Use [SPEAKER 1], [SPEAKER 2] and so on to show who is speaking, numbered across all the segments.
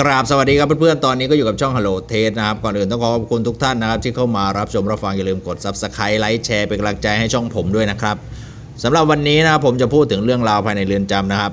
[SPEAKER 1] กราบสวัสดีครับเพื่อนๆ ตอนนี้ก็อยู่กับช่อง Hello t a s t นะครับ ก่อนอื่นต้องขอขอบคุณทุกท่านนะครับ ที่เข้ามารับชมรับฟังอย่าลืมกด Subscribe ไลค์แชร์เป็นกำลังใจให้ช่องผมด้วยนะครับสำหรับวันนี้นะผมจะพูดถึงเรื่องราวภายในเรือนจำนะครับ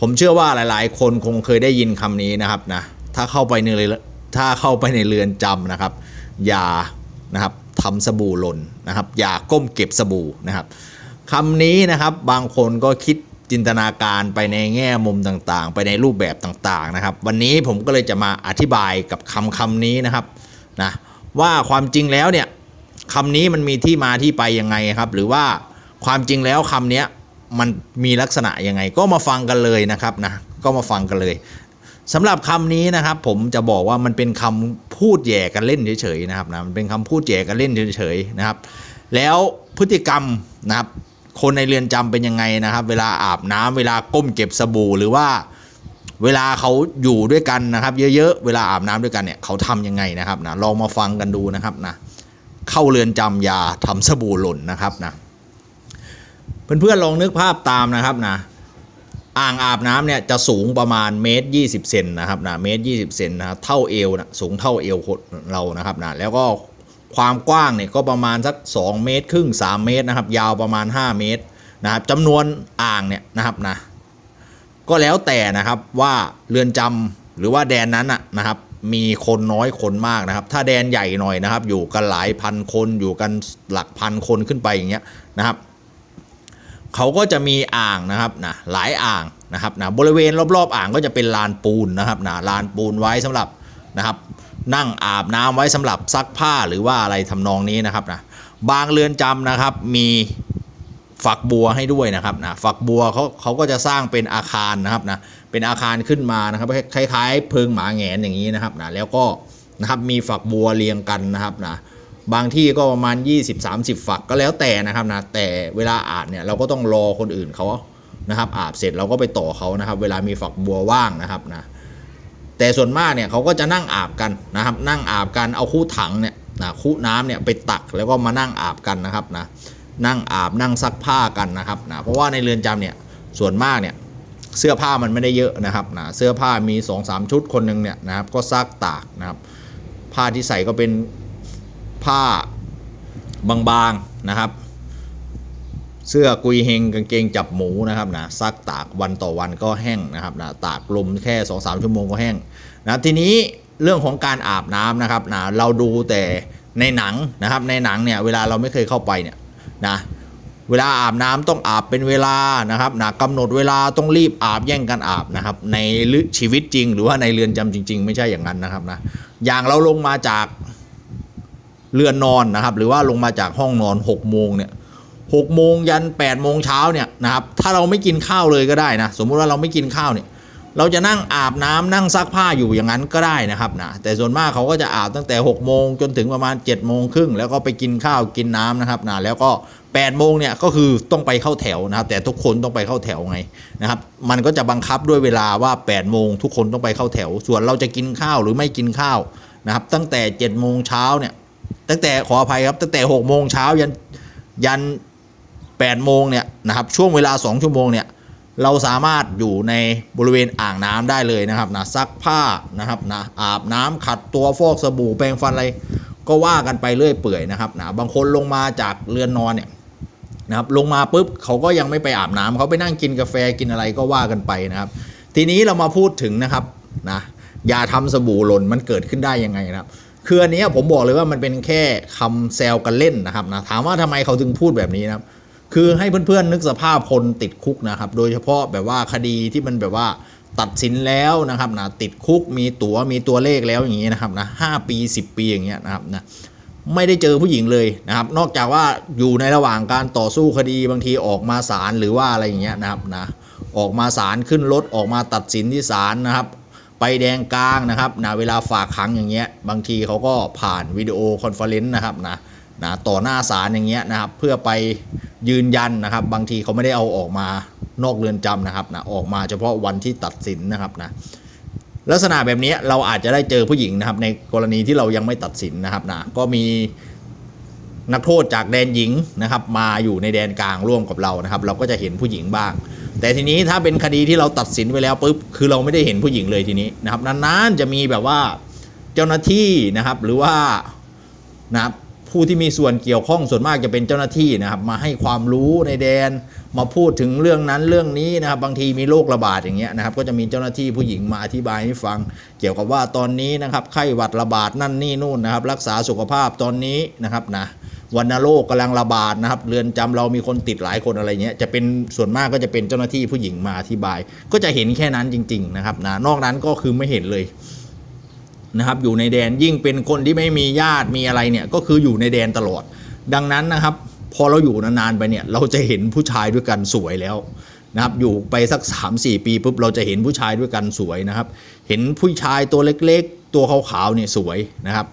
[SPEAKER 1] ผมเชื่อว่าหลายๆ คนคงเคยได้ยินคำนี้นะครับนะถ้าเข้าไปในเรือนถ้าเข้าไปในเรือนจำนะครับ อย่านะครับทำสบู่หล่นนะครับ อย่าก้มเก็บสบู่นะครับคำนี้นะครับบางคนก็คิด จินตนาการไปในแง่มุมต่างๆ ไปในรูปแบบต่างๆนะครับ วันนี้ผมก็เลยจะมาอธิบายกับคำคำนี้นะครับนะว่าความจริงแล้วเนี่ยคำนี้มันมีที่มาที่ไปยังไงครับ หรือว่าความจริงแล้วคำนี้มันมีลักษณะยังไง ก็มาฟังกันเลยนะครับนะก็มาฟังกันเลยสำหรับคำนี้นะครับ ผมจะบอกว่ามันเป็นคำพูดแย่กันเล่นเฉยๆนะครับนะมันเป็นคำพูดแย่กันเล่นเฉยๆนะครับ แล้วพฤติกรรมนะครับ คนในเรือนจำเป็นยังไงนะครับ เวลาอาบน้ำเวลาก้มเก็บสบู่หรือว่าเวลาเขาอยู่ด้วยกันนะครับ เยอะๆ เวลาอาบน้ำด้วยกันเนี่ยเขาทำยังไงนะครับนะลองมาฟังกันดูนะครับนะเข้าเรือนจำอย่าทำสบู่หล่นนะครับนะเพื่อนๆลองนึกภาพตามนะครับนะอ่างอาบน้ำเนี่ยจะสูงประมาณเมตรยี่สิบเซนนะครับนะเมตรยี่สิบเซนนะครับเท่าเอวนะสูงเท่าเอวคนเรานะครับนะแล้วก็ ความกว้างเนี่ยก็ประมาณสัก 2 เมตรครึ่ง 3 เมตรนะครับ ยาวประมาณ 5 เมตรนะครับจำนวนอ่างเนี่ยนะครับนะก็แล้วแต่นะครับว่าเรือนจำหรือว่าแดนนั้นอะนะครับ มีคนน้อยคนมากนะครับ ถ้าแดนใหญ่หน่อยนะครับ อยู่กันหลายพันคนอยู่กันหลักพันคนขึ้นไปอย่างเงี้ยนะครับเขาก็จะมีอ่างนะครับนะหลายอ่างนะครับนะบริเวณรอบๆ อ่างก็จะเป็นลานปูนนะครับนะลานปูนไว้สำหรับนะครับ นั่งอาบน้ำไว้สำหรับซักผ้าหรือว่าอะไรทำนองนี้นะครับนะบางเรือนจำนะครับมีฝักบัวให้ด้วยนะครับนะฝักบัวเขาเขาก็จะสร้างเป็นอาคารนะครับนะเป็นอาคารขึ้นมานะครับคล้ายๆเพิงหมาแงนอย่างนี้นะครับนะแล้วก็นะครับมีฝักบัวเรียงกันนะครับนะบางที่ก็ประมาณ 20-30 ฝักก็แล้วแต่นะครับนะแต่เวลาอาบเนี่ยเราก็ต้องรอคนอื่นเขานะครับอาบเสร็จเราก็ไปต่อเขานะครับ เวลามีฝักบัวว่างนะครับนะ แต่ส่วนมากเนี่ยเขาก็จะนั่งอาบกันนะครับ นั่งอาบกันเอาคู่ถังเนี่ยนะคู่น้ำเนี่ยไปตักแล้วก็มานั่งอาบกันนะครับนะนั่งอาบนั่งซักผ้ากันนะครับนะเพราะว่าในเรือนจำเนี่ยส่วนมากเนี่ยเสื้อผ้ามันไม่ได้เยอะนะครับนะเสื้อผ้ามี 2-3 ชุดคนหนึ่งเนี่ยนะครับก็ซักตากนะครับผ้าที่ใส่ก็เป็นผ้าบางๆนะครับ เสื้อกุยเฮงกางเกงจับหมูนะครับนะซักตากวันต่อวันก็แห้งนะครับนะตากลมแค่2อสชั่วโมงก็แห้งนะทีนี้เรื่องของการอาบน้ำนะครับนะเราดูแต่ในหนังนะครับในหนังเนี่ยเวลาเราไม่เคยเข้าไปเนี่ยนะเวลาอาบน้ำต้องอาบเป็นเวลานะครับนะกำหนดเวลาต้องรีบอาบแย่งกันอาบนะครับในชีวิตจริง หรือว่าในเรือนจำจริง ๆ ไม่ใช่อย่างนั้นนะครับนะอย่างเราลงมาจากเรือนนอนนะครับหรือว่าลงมาจากห้องนอน6โมงเนี่ย หกโมงยัน8โมงเช้าเนี่ยนะครับถ้าเราไม่กินข้าวเลยก็ได้นะสมมุติว่าเราไม่กินข้าวเนี่ยเราจะนั่งอาบน้ำนั่งซักผ้าอยู่อย่างนั้นก็ได้นะครับนะแต่ส่วนมากเขาก็จะอาบตั้งแต่6โมงจนถึงประมาณ7โมงครึ่งแล้วก็ไปกินข้าวกินน้ำนะครับนะแล้วก็8โมงเนี่ยก็คือต้องไปเข้าแถวนะครับ แต่ทุกคนต้องไปเข้าแถวไงนะครับ มันก็จะบังคับด้วยเวลาว่า8โมงทุกคนต้องไปเข้าแถว ส่วนเราจะกินข้าวหรือไม่กินข้าวนะครับ ตั้งแต่7โมงเช้าเนี่ยตั้งแต่ขออภัยครับตั้งแต่6โมงเช้ายันยัน 8โมงเนี่ยนะครับช่วงเวลา 2 ชั่วโมงเนี่ยเราสามารถอยู่ในบริเวณอ่างน้ำได้เลยนะครับนะซักผ้านะครับนะอาบน้ำขัดตัวฟอกสบู่แปรงฟันอะไรก็ว่ากันไปเรื่อยเปื่อยนะครับนะบางคนลงมาจากเรือนนอนเนี่ยนะครับลงมาปุ๊บเขาก็ยังไม่ไปอาบน้ำเขาไปนั่งกินกาแฟกินอะไรก็ว่ากันไปนะครับ ทีนี้เรามาพูดถึงนะครับนะยาทำสบู่หล่นมันเกิดขึ้นได้ยังไงนะครับคืออันนี้ผมบอกเลยว่ามันเป็นแค่คำแซวกันเล่นนะครับนะถามว่าทำไมเขาถึงพูดแบบนี้นะครับ คือให้เพื่อนๆนึกสภาพคนติดคุกนะครับ โดยเฉพาะแบบว่าคดีที่มันแบบว่าตัดสินแล้วนะครับนะติดคุกมีตัว๋วมีตัวเลขแล้วอย่างนี้นะครับนะห้าปี 10 ปีอย่างเงี้ยนะครับนะไม่ได้เจอผู้หญิงเลยนะครับ นอกจากว่าอยู่ในระหว่างการต่อสู้คดีบางทีออกมาศาลหรือว่าอะไรอย่างเงี้ยนะครับนะออกมาศาลขึ้นรถออกมาตัดสินที่ศาลนะครับ ไปแดงกลางนะครับนะเวลาฝากขังอย่างเงี้ยบางทีเขาก็ผ่านวิดีโอคอนเฟอเรนซ์นะครับนะ นะต่อหน้าศาลอย่างเงี้ยนะครับ เพื่อไปยืนยันนะครับ บางทีเขาไม่ได้เอาออกมานอกเรือนจำนะครับนะออกมาเฉพาะวันที่ตัดสินนะครับนะลักษณะแบบนี้เราอาจจะได้เจอผู้หญิงนะครับ ในกรณีที่เรายังไม่ตัดสินนะครับนะก็มีนักโทษจากแดนหญิงนะครับ มาอยู่ในแดนกลางร่วมกับเรานะครับ เราก็จะเห็นผู้หญิงบ้าง แต่ทีนี้ถ้าเป็นคดีที่เราตัดสินไปแล้วปุ๊บคือเราไม่ได้เห็นผู้หญิงเลยทีนี้นะครับนานๆจะมีแบบว่าเจ้าหน้าที่นะครับ หรือว่านะครับ ผู้ที่มีส่วนเกี่ยวข้องส่วนมากจะเป็นเจ้าหน้าที่นะครับ มาให้ความรู้ในแดน มาพูดถึงเรื่องนั้นเรื่องนี้นะครับ บางทีมีโรคระบาดอย่างเงี้ยนะครับ ก็จะมีเจ้าหน้าที่ผู้หญิงมาอธิบายให้ฟัง เกี่ยวกับว่าตอนนี้นะครับไข้หวัดระบาดนั่นนี่นู่นนะครับ รักษาสุขภาพตอนนี้นะครับนะวัณโรคกำลังระบาดนะครับเรือนจำเรามีคนติดหลายคนอะไรเงี้ยจะเป็นส่วนมากก็จะเป็นเจ้าหน้าที่ผู้หญิงมาอธิบาย ก็จะเห็นแค่นั้นจริง ๆ นะครับนะนอกนั้นก็คือไม่เห็นเลย นะครับอยู่ในแดนยิ่งเป็นคนที่ไม่มีญาติมีอะไรเนี่ยก็คืออยู่ในแดนตลอด ดังนั้นนะครับ พอเราอยู่นานๆไปเนี่ยเราจะเห็นผู้ชายด้วยกันสวยแล้วนะครับอยู่ไปสัก 3-4 ปีปุ๊บเราจะเห็นผู้ชายด้วยกันสวยนะครับ เห็นผู้ชายตัวเล็กๆ ตัวขาวๆเนี่ยสวยนะครับ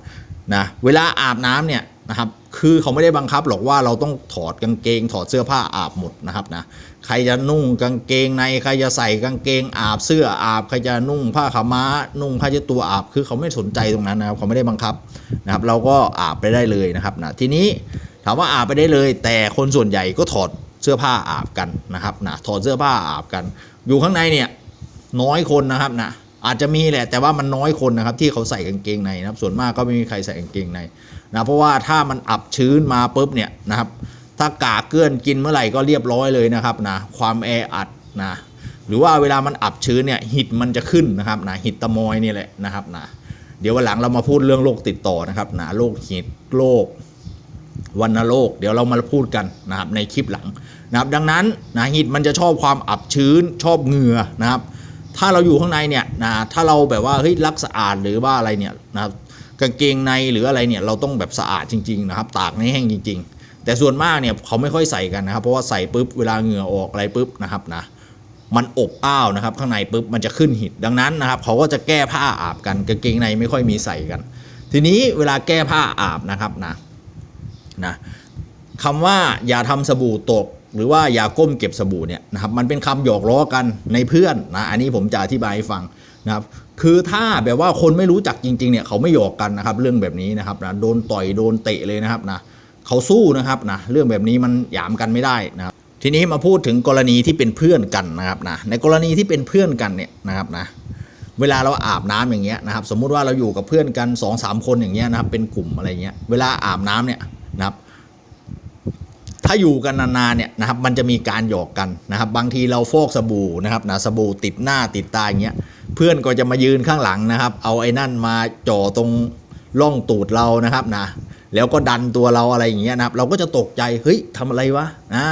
[SPEAKER 1] นะเวลาอาบน้ำเนี่ยนะครับคือเขาไม่ได้บังคับหรอกว่าเราต้องถอดกางเกงถอดเสื้อผ้าอาบหมดนะครับนะ ใครจะนุ่งกางเกงในใครจะใส่กางเกงอาบเสื้ออาบใครจะนุ่งผ้าขาวม้า นุ่งผ้าเช็ดตัวอาบคือเขาไม่สนใจตรงนั้นนะครับเขาไม่ได้บังคับนะครับ เราก็อาบไปได้เลยนะครับนะทีนี้ถามว่าอาบไปได้เลย แต่คนส่วนใหญ่ก็ถอดเสื้อผ้าอาบกันนะครับนะถอดเสื้อผ้าอาบกัน อยู่ข้างในเนี่ยน้อยคนนะครับนะอาจจะมีแหละแต่ว่ามันน้อยคนนะครับที่เขาใส่กางเกงในนะครับ ส่วนมากก็ไม่มีใครใส่กางเกงในนะเพราะว่าถ้ามันอับชื้นมาปุ๊บเนี่ยนะครับ ถ้ากากเกลื่อนกินเมื่อไหร่ก็เรียบร้อยเลยนะครับนะความแออัดนะหรือว่าเวลามันอับชื้นเนี่ยหิดมันจะขึ้นนะครับนะหิดตะมอยนี่แหละนะครับนะเดี๋ยววันหลังเรามาพูดเรื่องโรคติดต่อนะครับนะโรคหิดโรควัณโรคเดี๋ยวเรามาพูดกันนะครับในคลิปหลังนะครับดังนั้นนะหิดมันจะชอบความอับชื้นชอบเหงื่อนะครับ ถ้าเราอยู่ข้างในเนี่ยนะถ้าเราแบบว่าเฮ้ยรักสะอาดหรือว่าอะไรเนี่ยนะครับกางเกงในหรืออะไรเนี่ยเราต้องแบบสะอาดจริง ๆ นะครับ ตากให้แห้งจริง ๆ แต่ส่วนมากเนี่ยเขาไม่ค่อยใส่กันนะครับ เพราะว่าใส่ปุ๊บเวลาเหงื่อออกอะไรปุ๊บนะครับนะมันอบอ้าวนะครับ ข้างในปุ๊บมันจะขึ้นหิดดังนั้นนะครับ เขาก็จะแก้ผ้าอาบกันกางเกงในไม่ค่อยมีใส่กัน ทีนี้เวลาแก้ผ้าอาบนะครับนะนะคำว่าอย่าทำสบู่ตก หรือว่าอย่าก้มเก็บสบู่เนี่ยนะครับมันเป็นคำหยอกล้อกันในเพื่อนนะอันนี้ผมจะอธิบายให้ฟังนะครับคือถ้าแบบว่าคนไม่รู้จักจริงๆเนี่ยเขาไม่หยอกกันนะครับ เรื่องแบบนี้นะครับนะโดนต่อยโดนเตะเลยนะครับนะ เขาสู้นะครับนะเรื่องแบบนี้มันหยามกันไม่ได้นะครับทีนี้มาพูดถึงกรณีที่เป็นเพื่อนกันนะครับนะในกรณีที่เป็นเพื่อนกันเนี่ยนะครับนะเวลาเราอาบน้ำอย่างเงี้ยนะครับ สมมุติว่าเราอยู่กับเพื่อนกัน2อสามคนอย่างเงี้ยนะครับเป็นกลุ่มอะไรเงี้ยเวลาอาบน้ำเนี่ยนะครับ ถ้าอยู่กันนานๆเนี่ยนะครับ มันจะมีการหยอกกันนะครับ บางทีเราฟอกสบู่นะครับนะสบู่ติดหน้าติดตาอย่างเงี้ยเพื่อนก็จะมายืนข้างหลังนะครับ เอาไอ้นั่นมาจ่อตรงร่องตูดเรานะครับนะ แล้วก็ดันตัวเราอะไรอย่างเงี้ยนะครับ เราก็จะตกใจเฮ้ยทำอะไรวะอ่า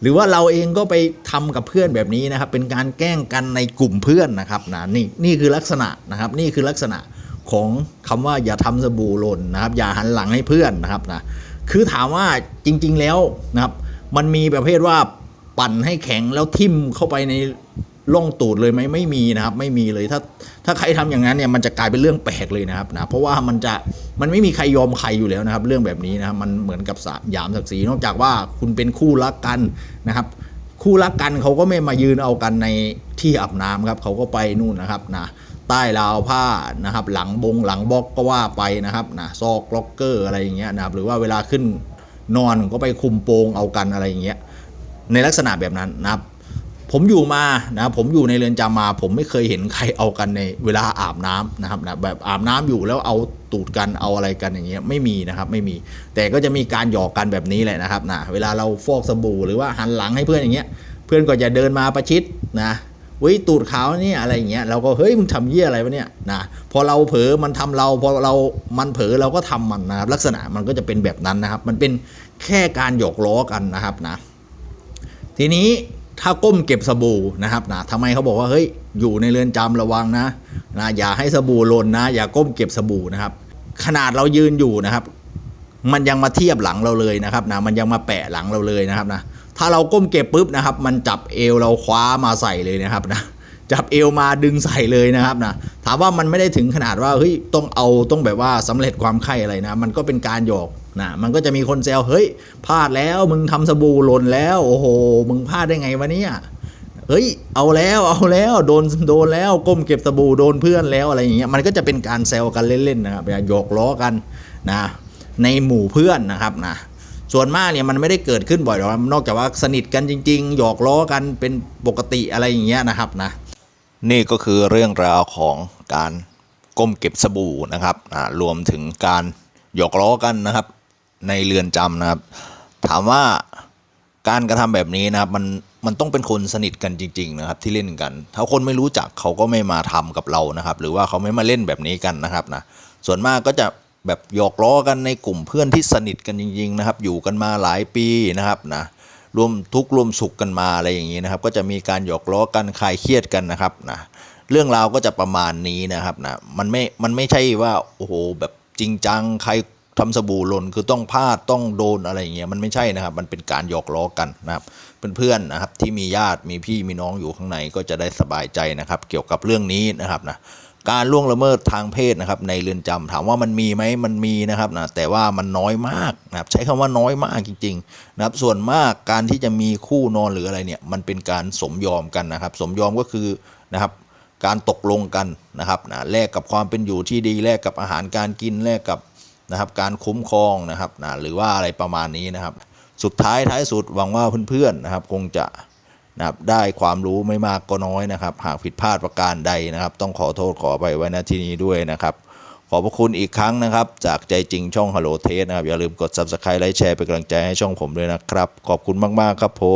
[SPEAKER 1] หรือว่าเราเองก็ไปทำกับเพื่อนแบบนี้นะครับ เป็นการแกล้งกันในกลุ่มเพื่อนนะครับนะนี่นี่คือลักษณะนะครับ นี่คือลักษณะของคำว่าอย่าทำสบู่หล่นนะครับ อย่าหันหลังให้เพื่อนนะครับนะคือถามว่าจริง ๆแล้วนะครับ มันมีประเภทว่าปั่นให้แข็งแล้วทิ่มเข้าไปใน ร่องตูดเลยไหมไม่มีนะครับไม่มีเลยถ้าถ้าใครทำอย่างนั้นเนี่ยมันจะกลายเป็นเรื่องแปลกเลยนะครับนะเพราะว่ามันจะมันไม่มีใครยอมใครอยู่แล้วนะครับ เรื่องแบบนี้นะครับมันเหมือนกับสะหยามศักดิ์ศรีนอกจากว่าคุณเป็นคู่รักกันนะครับ คู่รักกันเขาก็ไม่มายืนเอากันในที่อาบน้ำครับเขาก็ไปนู่นนะครับนะใต้ราวผ้านะครับ หลังบงหลังบล็อกก็ว่าไปนะครับนะซอกล็อกเกอร์อะไรอย่างเงี้ยนะครับหรือว่าเวลาขึ้นนอนก็ไปคุมโปงเอากันอะไรอย่างเงี้ยในลักษณะแบบนั้นนะครับ ผมอยู่มานะผมอยู่ในเรือนจำมา ผมไม่เคยเห็นใครเอากันในเวลาอาบน้ำนะครับนะแบบอาบน้ำอยู่แล้วเอาตูดกันเอาอะไรกันอย่างเงี้ยไม่มีนะครับไม่มีแต่ก็จะมีการหยอกกันแบบนี้แหละนะครับนะเวลาเราฟอกสบู่หรือว่าหันหลังให้เพื่อนอย่างเงี้ย เพื่อนก็จะเดินมาประชิดนะวิตูดขาวนี่อะไรอย่างเงี้ยเราก็เฮ้ยมึงทำเยี่ยอะไรวะเนี่ยนะพอเราเผลอมันทำเราพอเรามันเผลอเราก็ทำมันนะครับลักษณะมันก็จะเป็นแบบนั้นนะครับ มันเป็นแค่การหยอกล้อกันนะครับนะ ทีนี้ ถ้าก้มเก็บสบู่นะครับนะทำไมเขาบอกว่าเฮ้ยอยู่ในเรือนจำระวังนะนะอย่าให้สบู่หล่นนะ อย่าก้มเก็บสบู่นะครับ ขนาดเรายืนอยู่นะครับ มันยังมาเทียบหลังเราเลยนะครับนะมันยังมาแปะหลังเราเลยนะครับนะถ้าเราก้มเก็บปุ๊บนะครับ มันจับเอวเราคว้ามาใส่เลยนะครับนะจับเอวมาดึงใส่เลยนะครับนะถามว่ามันไม่ได้ถึงขนาดว่าเฮ้ยต้องเอาต้องแบบว่าสำเร็จความไข้อะไรนะ มันก็เป็นการหยอก นะมันก็จะมีคนแซวเฮ้ยพลาดแล้วมึงทำสบู่หล่นแล้ว โอ้โห มึงพลาดได้ไงวะเนี่ยเฮ้ย เอาแล้วเอาแล้วโดนโดนแล้วก้มเก็บสบู่โดนเพื่อนแล้วอะไรอย่างเงี้ยมันก็จะเป็นการแซวกันเล่นๆนะครับอย่าหยอกล้อกันนะในหมู่เพื่อนนะครับนะส่วนมากเนี่ยมันไม่ได้เกิดขึ้นบ่อยหรอกนอกจากว่าสนิทกันจริง ๆ หยอกล้อกันเป็นปกติอะไรอย่างเงี้ยนะครับนะนี่ก็คือเรื่องราวของการก้มเก็บสบู่นะครับรวมถึงการหยอกล้อกันนะครับ ในเรือนจำนะครับ ถามว่าการกระทำแบบนี้นะครับมันมันต้องเป็นคนสนิทกันจริง ๆ นะครับ ที่เล่นกัน ถ้าคนไม่รู้จักเขาก็ไม่มาทำกับเรานะครับ หรือว่าเขาไม่มาเล่นแบบนี้กันนะครับนะส่วนมากก็จะแบบหยอกล้อกันในกลุ่มเพื่อนที่สนิทกันจริง ๆ นะครับ อยู่กันมาหลายปีนะครับนะรวมทุกข์รวมสุขกันมาอะไรอย่างนี้นะครับ ก็จะมีการหยอกล้อกันคลายเครียดกันนะครับนะเรื่องราวก็จะประมาณนี้นะครับนะมันไม่มันไม่ใช่ว่าโอ้โหแบบจริงจังใคร ทำสบู่หล่นคือต้องพลาดต้องโดนอะไรอย่างเงี้ยมันไม่ใช่นะครับ มันเป็นการหยอกล้อกันนะครับเพื่อนๆนะครับที่มีญาติมีพี่มีน้องอยู่ข้างในก็จะได้สบายใจนะครับ เกี่ยวกับเรื่องนี้นะครับนะการล่วงละเมิดทางเพศนะครับในเรือนจำถามว่ามันมีไหมมันมีนะครับนะแต่ว่ามันน้อยมากนะครับใช้คำว่าน้อยมากจริงๆนะครับส่วนมากการที่จะมีคู่นอนหรืออะไรเนี่ยมันเป็นการสมยอมกันนะครับ สมยอมก็คือนะครับการตกลงกันนะครับนะแลกกับความเป็นอยู่ที่ดีแลกกับอาหารการกินแลกกับ นะครับการคุ้มครองนะครับนะหรือว่าอะไรประมาณนี้นะครับ สุดท้ายท้ายสุดหวังว่าเพื่อนๆนะครับ คงจะนะครับได้ความรู้ไม่มากก็น้อยนะครับ หากผิดพลาดประการใดนะครับ ต้องขอโทษขอไปไว้ณที่นี้ด้วยนะครับ ขอบพระคุณอีกครั้งนะครับ จากใจจริงช่อง Hello Test นะครับ อย่าลืมกด Subscribe ไลค์แชร์เป็นกำลังใจให้ช่องผมด้วยนะครับ ขอบคุณมาก ๆ ครับผม